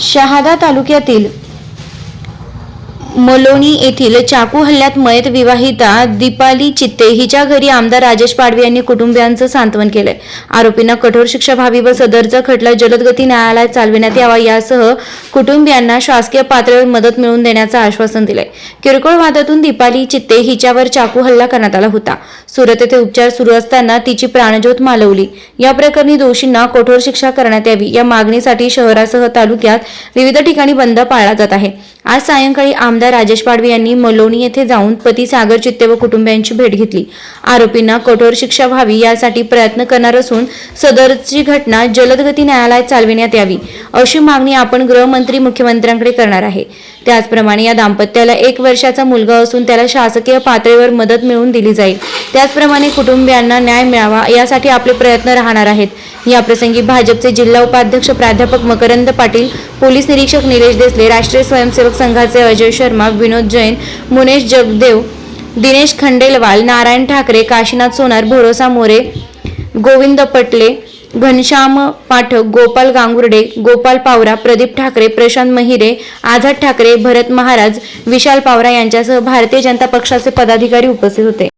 शहादा तालुक्यातील मलोणी येथील चाकू हल्ल्यात मयत विवाहिता दीपाली चित्ते हिच्या घरी आमदार राजेश पाडवे यांनी कुटुंबियांचं सांत्वन केलंय. आरोपींना कठोर शिक्षा व्हावी व सदरचा खटला जलदगती न्यायालयात चालविण्यात यावा यासह कुटुंबियांना शासकीय पातळीवर मदत मिळवून देण्याचं आश्वासन दिलंय. किरकोळ वादातून दीपाली चित्ते हिच्यावर चाकू हल्ला करण्यात आला होता. सुरत येथे उपचार सुरू असताना तिची प्राणज्योत मालवली. या प्रकरणी दोषींना कठोर शिक्षा करण्यात यावी या मागणीसाठी शहरासह तालुक्यात विविध ठिकाणी बंद पाळला जात आहे. आज सायंकाळी आमदार राजेश पाडवी यांनी मलोणी येथे जाऊन पती सागर चित्ते व कुटुंबियांची भेट घेतली. आरोपींना कठोर शिक्षा व्हावी यासाठी प्रयत्न करणार असून सदरची घटना जलदगती न्यायालयात चालविण्यात यावी अशी मागणी आपण गृहमंत्री मुख्यमंत्र्यांकडे करणार आहे. त्याचप्रमाणे या दाम्पत्याला एक वर्षाचा मुलगा असून त्याला शासकीय पातळीवर मदत मिळवून दिली जाईल. त्याचप्रमाणे कुटुंबियांना न्याय मिळावा यासाठी आपले प्रयत्न राहणार आहेत. याप्रसंगी भाजपचे जिल्हा उपाध्यक्ष प्राध्यापक मकरंद पाटील पोलीस निरीक्षक निलेश देसले राष्ट्रीय स्वयंसेवक संघाचे अजय शर्मा विनोद जैन मुनेश जगदेव दिनेश खंडेलवाल नारायण ठाकरे काशीनाथ सोनार भरोसा मोरे गोविंद पटले घनश्याम पाठक गोपाल गांगुर्डे गोपाल पावरा प्रदीप ठाकरे प्रशांत महिरे आझाद ठाकरे भरत महाराज विशाल पावरा यांच्यासह भारतीय जनता पक्षाचे पदाधिकारी उपस्थित होते.